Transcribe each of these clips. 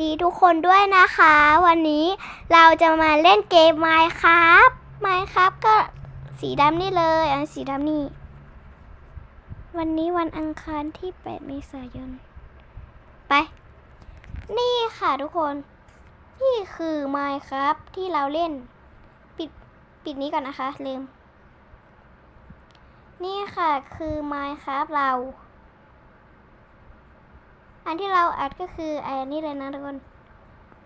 ดีทุกคนด้วยนะคะ วันนี้เราจะมาเล่นเกม Minecraft Minecraft ก็สีดำนี่เลยอันสีดำนี่ วันนี้วันอังคารที่ 8 เมษายน ไป นี่ค่ะทุกคน นี่คือ Minecraft ที่เราเล่น ปิดปิดนี้ก่อนนะคะลืม นี่ค่ะคือ Minecraft เรา อันที่เราอัดก็คือไอันนี้เลยนะทุกคน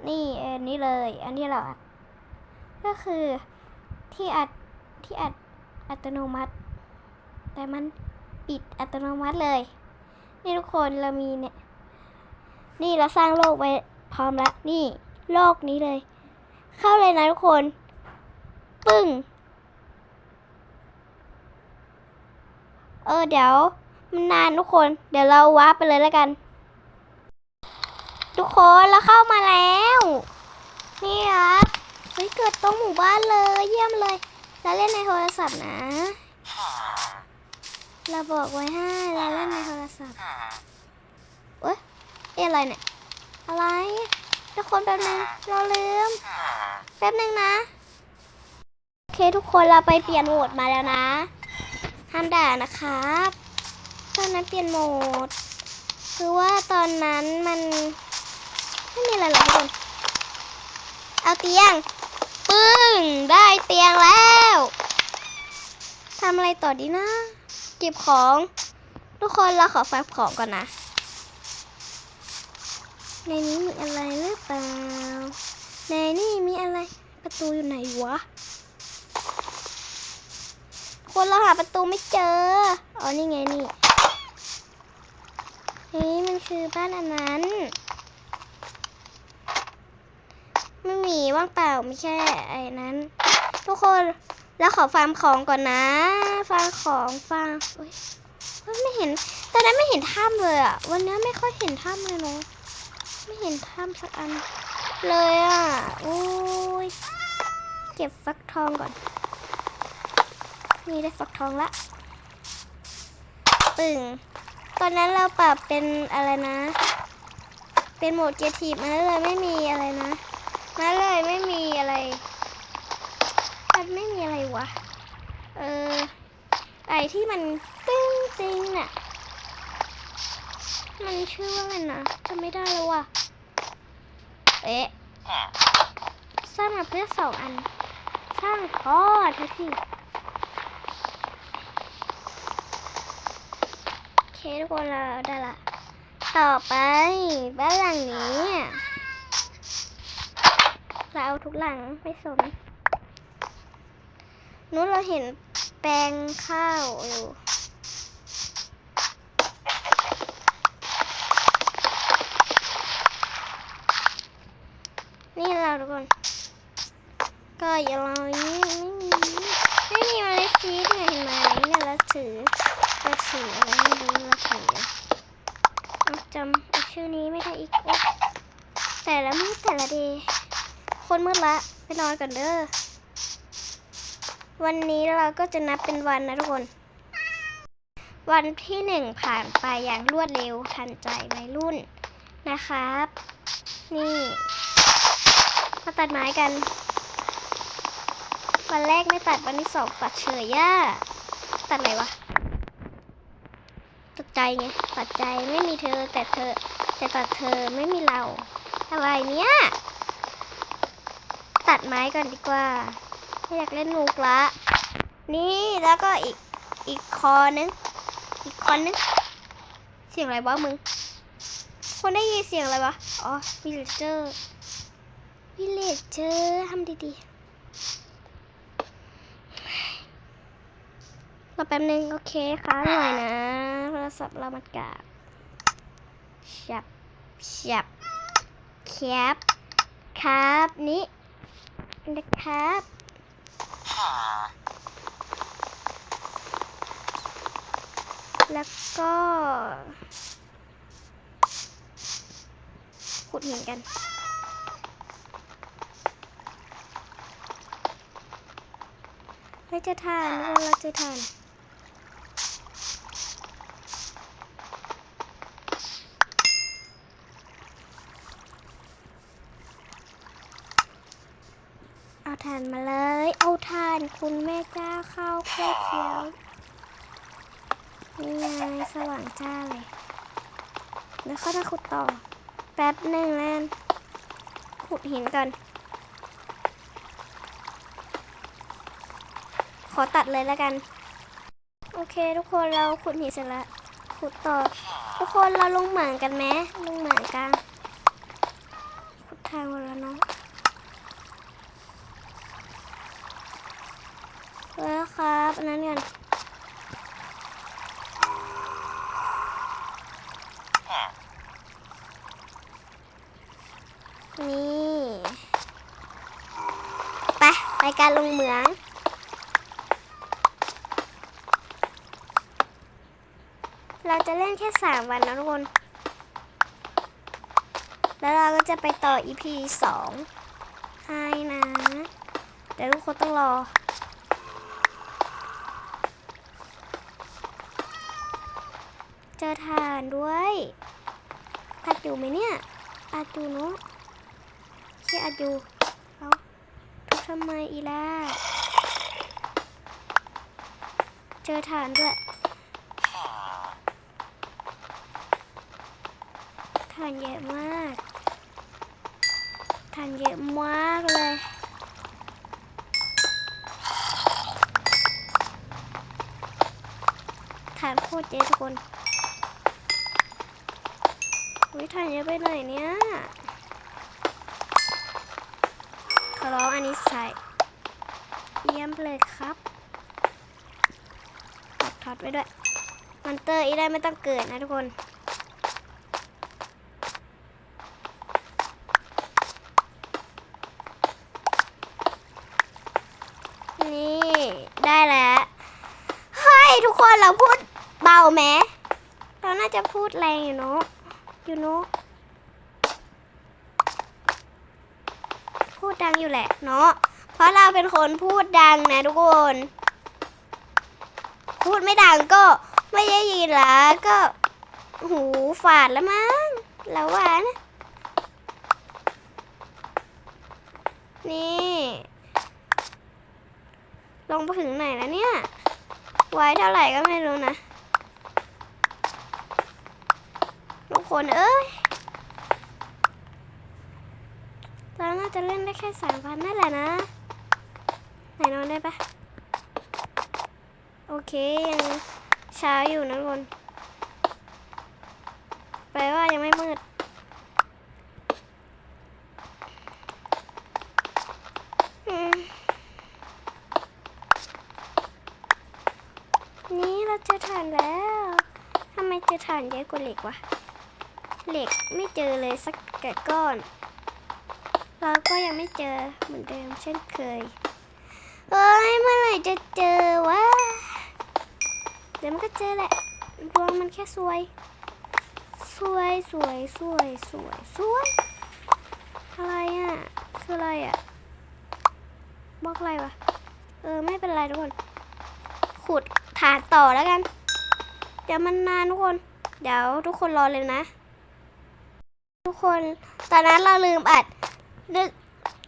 นี่อันนี้เลย อันที่เราอัด ก็คือที่อัดที่อัดอัตโนมัติ แต่มันปิดอัตโนมัติเลย นี่ทุกคนเรามีเนี่ย นี่เราสร้างโลกไว้พร้อมแล้ว นี่โลกนี้เลย เข้าเลยนะทุกคน ปึ้ง เออเดี๋ยวมันนานทุกคน เดี๋ยวเราวาร์ปไปเลยแล้วกัน ทุกคนเราเข้ามาแล้ว นี่ครับเฮ้ยเกิดตรงหมู่บ้านเลยเยี่ยมเลยเราเล่นในโทรศัพท์นะ เราบอกไว้ให้เราเล่นในโทรศัพท์เอ้ยเอ๊ะอะไรเนี่ย อะไร ทุกคนแป๊บนึงเราลืม แป๊บนึงนะ โอเคทุกคนเราไปเปลี่ยนโหมดมาแล้วนะ ห้ามด่านะครับ ตอนนั้นเปลี่ยนโหมด คือว่าตอนนั้นมัน ไม่มีอะไรหรอกทุกคน เอาเตียง ปึ้ง ได้เตียงแล้วทำอะไรต่อดีนะ เก็บของ ทุกคนเราขอฟังของก่อนนะ ในนี้มีอะไรหรือเปล่า ในนี่มีอะไร ประตูอยู่ไหนวะ คนเราหาประตูไม่เจอ อ๋อ นี่ไงนี่นี่มันคือบ้านอันนั้น ไม่มีว่างเปล่าไม่ใช่ไอ้นั้น ทุกคนแล้วขอฟาร์มของก่อนนะ ฟาร์มของฟาร์มเฮ้ยไม่เห็นตอนนั้นไม่เห็นถ้ำเลยอะวันนี้ไม่ค่อยเห็นถ้ำเลยเนาะไม่เห็นถ้ำสักอัน เลยอะโอ้ยเก็บฟักทองก่อน นี่ได้ฟักทองละปึ่งตอนนั้นเราปรับเป็นอะไรนะ เป็นโหมดเกียร์ทีบมาเลยไม่มีอะไรนะ มาเลยไม่มีอะไร มันไม่มีอะไรวะ เออ ไอที่มันตึ้งตึงน่ะ มันชื่อว่าอะไรนะจำไม่ได้แล้วว่ะ เอ๊ะ สร้างมาเพื่อสองอัน สร้างพอทันทีโอเคทุกคนเราได้ละ ต่อไปบ้านหลังนี้ อะเราเอาทุกหลังไม่สนนู้นเราเห็นแปลงข้าวอยู่นี่เราทุกคนก็อย่าเรานี้ไม่มีไม่มีเมล็ดซีดเนี่ยเห็นไหมเนี่ยเราถือเราถืออะไรไม่รู้เราถือจำชื่อนี้ไม่ได้อีกแต่ละมือแต่ละเดย์ คนมืดละไปนอนก่อนเด้อ วันนี้เราก็จะนับเป็นวันนะทุกคน วันที่หนึ่งผ่านไปอย่างรวดเร็วทันใจวัยรุ่นนะครับ นี่มาตัดไม้กัน วันแรกไม่ตัดวันที่สองตัดเฉยย่าตัดไหนวะตัดใจไงตัดใจไม่มีเธอแต่เธอ แต่ตัดเธอไม่มีเราอะไรเนี้ย ตัดไม้ก่อนดีกว่าไม่อยากเล่นนูกละนี่แล้วก็อีกอีกคอนึงอีกคอนนึงเสียงอะไรวะมึง คนได้ยินเสียงอะไรวะอ๋อวิลเลเจอร์วิลเลจเจอร์ทำดีๆรอแป๊บนึงโอเคค้างหน่อยนะโทรศัพท์เรามันกากชับชับแคปครับนี่ นะครับแล้วก็ ขุดหินกัน เราจะทานทุกคนเราจะทาน ถ่านมาเลย เอาถ่าน คุณแม่เจ้าเข้าโคตรเขียว นี่ไงสว่างจ้าเลยแล้วเขาจะขุดต่อ แป๊บหนึ่งแล้วกันขุดหินก่อนขอตัดเลยแล้วกัน โอเค ทุกคนเราขุดหินเสร็จแล้วขุดต่อ ทุกคนเราลงเหมืองกันไหมลงเหมืองกันขุดทางหมดแล้วเนาะ แล้วครับอันนั้นกันนี่ไปไปการลงเหมืองเราจะเล่นแค่สามวันนะทุกคน แล้วเราก็จะไปต่อ EP สองให้นะเดี๋ยวทุกคนต้องรอ เจ อทานด้วยอาจูไหมเนี่ยอาจูเนาะใช่อาจูเอาทุกทำไมอีล่าเจอทานด้วยทานเยอะมากทานเยอะมากเลยทานโคตรเยอะทุกคน อุ้ยทานเยอะไปหน่อยเนี่ยขอร้องอันนี้ใส่เยี่ยมเลยครับตัดท็อตไว้ด้วยมันเตอร์อีได้ไม่ต้องเกิดนะทุกคน นี่ ได้แล้ว เฮ้ย ทุกคนเราพูดเบาไหมเราน่าจะพูดแรงอยู่เนาะ อยู่เนาะพูดดังอยู่แหละเนาะ เพราะเราเป็นคนพูดดังนะทุกคน พูดไม่ดังก็ไม่ได้ยินละก็ หูฝาดแล้วมั้งเราว่านะ นี่ ลงไปถึงไหนแล้วเนี่ย ไว้เท่าไหร่ก็ไม่รู้นะ ทุก คนเอ้ยเราน่าจะเล่นได้แค่สามพันนั่นแหละนะ ไหนนอนได้ปะโอเค ยังเช้าอยู่นะคนแปลว่ายังไม่มืดอืมนี่เราเจอถ่านแล้ว ทำไมเจอถ่านเยอะกว่าเหล็กวะ เหล็กไม่เจอเลยสักแกะก้อน เราก็ยังไม่เจอเหมือนเดิมเช่นเคยเอ้ยเมื่อไหร่จะเจอวะเดี๋ยวมันก็เจอแหละดวงมันแค่สวย สวยสวยสวยสวยสวยอะไรอะคืออะไรอะบอกอะไรวะเออไม่เป็นไรทุกคน ขุดฐานต่อแล้วกัน เดี๋ยวมันนานทุกคน เดี๋ยวทุกคนรอเลยนะ คน ตอนนั้นเราลืมอัดนึก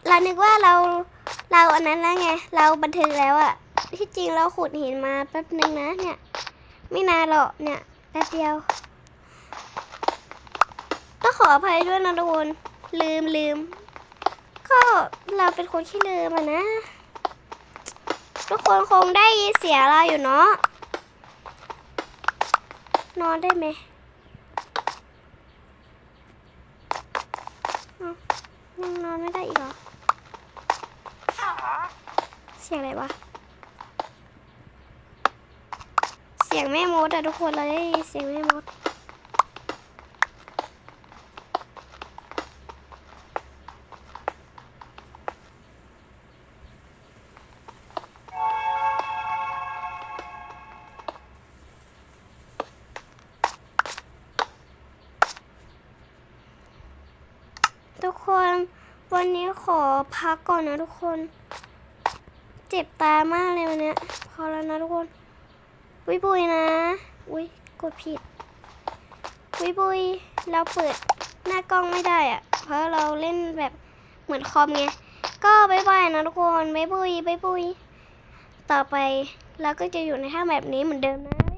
เรานึกว่าเราเราอันนั้นแล้วไง เราบันทึกแล้วอะที่จริงเราขุดหินมาแป๊บนึงนะเนี่ย ไม่นานหรอกเนี่ยแป๊บเดียวก็ขออภัยด้วยนะทุกคนลืมลืมก็เราเป็นคนที่ลืมอะนะ ทุกคนคงได้ยินเสียงเราอยู่เนาะนอนได้ไหมเอ้า ยังนอนไม่ได้อีกเหรอ เสียงอะไรวะ เสียงแม่มดอะทุกคนเราได้ยินเสียงแม่มด นนี้ขอพักก่อนนะทุกคน เจ็บตามากเลยวันนี้พอแล้วนะทุกคนบุยบุยนะ อุ้ยกดผิดบุยบุยเราเปิดหน้ากล้องไม่ได้อะเพราะเราเล่นแบบเหมือนคอมไง ก็บายบายนะทุกคนบายบุยบายบุย ต่อไปเราก็จะอยู่ในถ้ำแบบนี้เหมือนเดิมนะ